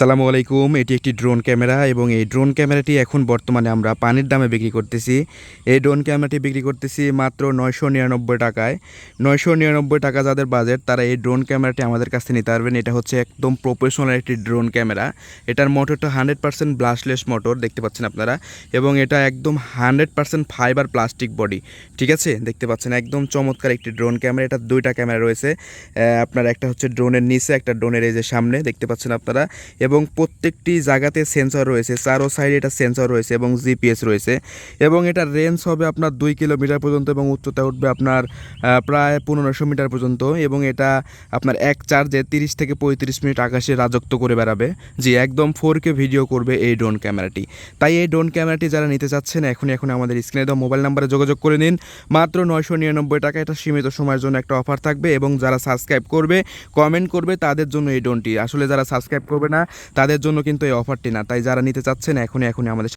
সালামু আলাইকুম, এটি একটি ড্রোন ক্যামেরা এবং এই ড্রোন ক্যামেরাটি এখন বর্তমানে আমরা পানির দামে বিক্রি করতেছি। এই ড্রোন ক্যামেরাটি বিক্রি করতেছি মাত্র নয়শো নিরানব্বই টাকায়। নয়শো নিরানব্বই টাকা যাদের বাজেট, তারা এই ড্রোন ক্যামেরাটি আমাদের কাছে নিতে পারবেন। এটা হচ্ছে একদম প্রফেশনাল একটি ড্রোন ক্যামেরা। এটার মোটরটা হান্ড্রেড পার্সেন্ট ব্লাশলেস মোটর, দেখতে পাচ্ছেন আপনারা। এবং এটা একদম hundred percent fibre plastic body, ঠিক আছে? দেখতে পাচ্ছেন, একদম চমৎকার একটি ড্রোন ক্যামেরা। এটা দুইটা ক্যামেরা রয়েছে। আপনার একটা হচ্ছে ড্রোনের নিচে, একটা ড্রোনের এই যে সামনে, দেখতে পাচ্ছেন আপনারা। এবং প্রত্যেকটি জায়গাতে সেন্সর রয়েছে, চারো সাইডে এটা সেন্সর রয়েছে এবং জিপিএস রয়েছে এবং এটার রেঞ্জ হবে আপনার দুই কিলোমিটার পর্যন্ত এবং উচ্চতা উঠবে আপনার প্রায় পনেরোশো মিটার পর্যন্ত এবং এটা আপনার এক চার্জে তিরিশ থেকে পঁয়ত্রিশ মিনিট আকাশে রাজত্ব করে বেড়াবে। জি, একদম ফোর কে ভিডিও করবে এই ড্রোন ক্যামেরাটি তাই এই ড্রোন ক্যামেরাটি যারা নিতে চাচ্ছেন এখন এখন আমাদের স্ক্রিনে দেওয়া মোবাইল নাম্বারে যোগাযোগ করে নিন। মাত্র নয়শো নিরানব্বই টাকা এটা সীমিত সময়ের জন্য একটা অফার থাকবে এবং যারা সাবস্ক্রাইব করবে কমেন্ট করবে তাদের জন্য এই ড্রোনটি আসলে যারা সাবস্ক্রাইব করবে না তাদের জন্য কিন্তু এই অফারটি না। তাই যারা নিতে চাচ্ছেন এখনই এখনই আমাদের